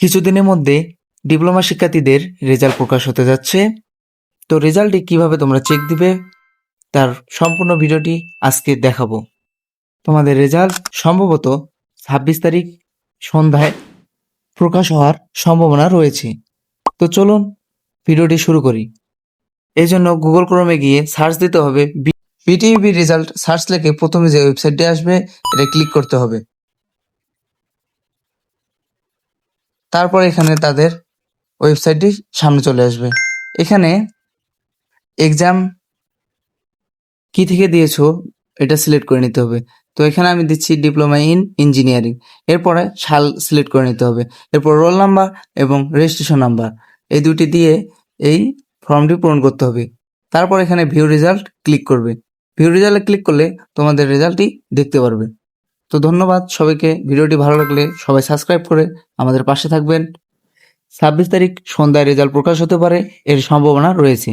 কিছুদিনের মধ্যে ডিপ্লোমা শিক্ষার্থীদের রেজাল্ট প্রকাশ হতে যাচ্ছে। তো রেজাল্টটি কীভাবে তোমরা চেক দিবে, তার সম্পূর্ণ ভিডিওটি আজকে দেখাবো। তোমাদের রেজাল্ট সম্ভবত ছাব্বিশ তারিখ সন্ধ্যায় প্রকাশ হওয়ার সম্ভাবনা রয়েছে। তো চলুন ভিডিওটি শুরু করি। এই জন্য গুগল ক্রোমে গিয়ে সার্চ দিতে হবে বিটিভি রেজাল্ট সার্চ লেখে প্রথমে যে ওয়েবসাইটটি আসবে, এটা ক্লিক করতে হবে। তারপর এখানে তাদের ওয়েবসাইটটি সামনে চলে আসবে। এখানে এক্সাম কি থেকে দিয়েছ এটা সিলেক্ট করে নিতে হবে। তো এখানে আমি দিচ্ছি ডিপ্লোমা ইন ইঞ্জিনিয়ারিং এরপরে সাল সিলেক্ট করে নিতে হবে। এরপর রোল নাম্বার এবং রেজিস্ট্রেশন নাম্বার এই দুটি দিয়ে এই ফর্মটি পূরণ করতে হবে। তারপর এখানে ভিউ রেজাল্ট ক্লিক করবে। ভিউ রেজাল্টে ক্লিক করলে তোমাদের রেজাল্টটি দেখতে পারবে। তো ধন্যবাদ সবাইকে। ভিডিওটি ভালো লাগলে সবাই সাবস্ক্রাইব করে আমাদের পাশে থাকবেন। ছাব্বিশ তারিখ সন্ধ্যায় রেজাল্ট প্রকাশ হতে পারে, এর সম্ভাবনা রয়েছে।